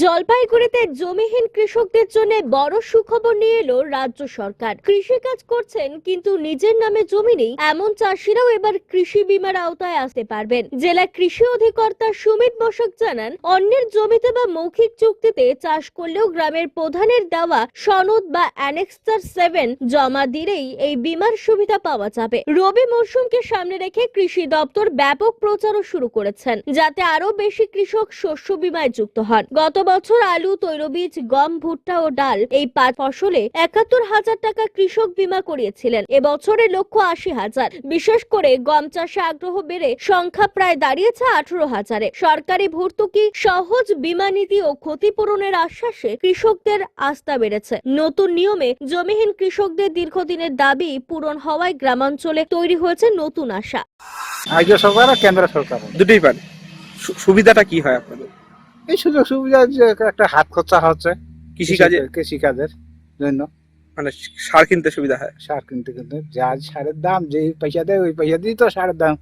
জলপাইগুড়িতে জমিহীন কৃষকদের জন্য বড় সুখবর নিয়ে এলো রাজ্য সরকার। কৃষিকাজ করছেন, কিন্তু নিজের নামে জমি নেই, এমন চাষিরাও এবার কৃষি বিমার আওতায় আসতে পারবেন। জেলা কৃষি অধিকর্তা সুমিত বসক জানান, অন্যের জমিতে বা মৌখিক চুক্তিতে চাষ করলেও গ্রামের প্রধানের দেওয়া সনদ বা অ্যানেক্সার সেভেন জমা দিলেই এই বীমার সুবিধা পাওয়া যাবে। রবি মরশুমকে সামনে রেখে কৃষি দপ্তর ব্যাপক প্রচারও শুরু করেছেন, যাতে আরও বেশি কৃষক শস্য বীমায় যুক্ত হন। গত বছর আলু তৈলবীজ গম ভুট্টা ও ডাল এই পাঁচ ফসলে একাত্তর হাজার টাকা কৃষক বীমা করিয়েছিলেন। এবছরে লক্ষ্য আশি হাজার। বিশেষ করে গম চাষে আগ্রহ বেড়ে সংখ্যা প্রায় দাঁড়িয়েছে আঠারো হাজারে। সরকারি ভর্তুকি সহজ বীমা নীতি ও ক্ষতিপূরণের আশ্বাসে কৃষকদের আস্থা বেড়েছে। নতুন নিয়মে জমিহীন কৃষকদের দীর্ঘদিনের দাবি পূরণ হওয়ায় গ্রামাঞ্চলে তৈরি হয়েছে নতুন আশা। রাজ্য সরকার আর কেন্দ্র সরকার? দুটোই পারে। সুবিধাটা কি হয় আপনাদের? এই সুযোগ সুবিধা যে একটা হাত খরচা হচ্ছে কৃষিকাজে? কৃষিকাজের জন্য। মানে সার কিনতে সুবিধা হয়? সার কিনতে কিনতে যা সারের দাম যেই পয়সা দেয় ওই পয়সা দিয়ে তো সারের দাম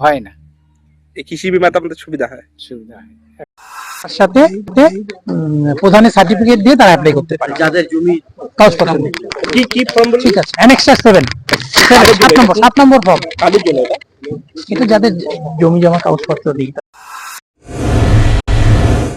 হয় না। এই কৃষি বিমাতে আপনাদের সুবিধা হয়। সুবিধা হয়। তার সাথে প্রধানের সার্টিফিকেট দিয়ে তারা অ্যাপ্লাই করতে পারে। যাদের জমি কাগজপত্র। কি কি ফর্ম ঠিক আছে সেভেন সাত নম্বর সাত নম্বর ফর্ম কাদের জন্য এটা? এটা যাদের জমি জমা কাগজপত্র দিই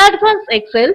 Advanced Excel.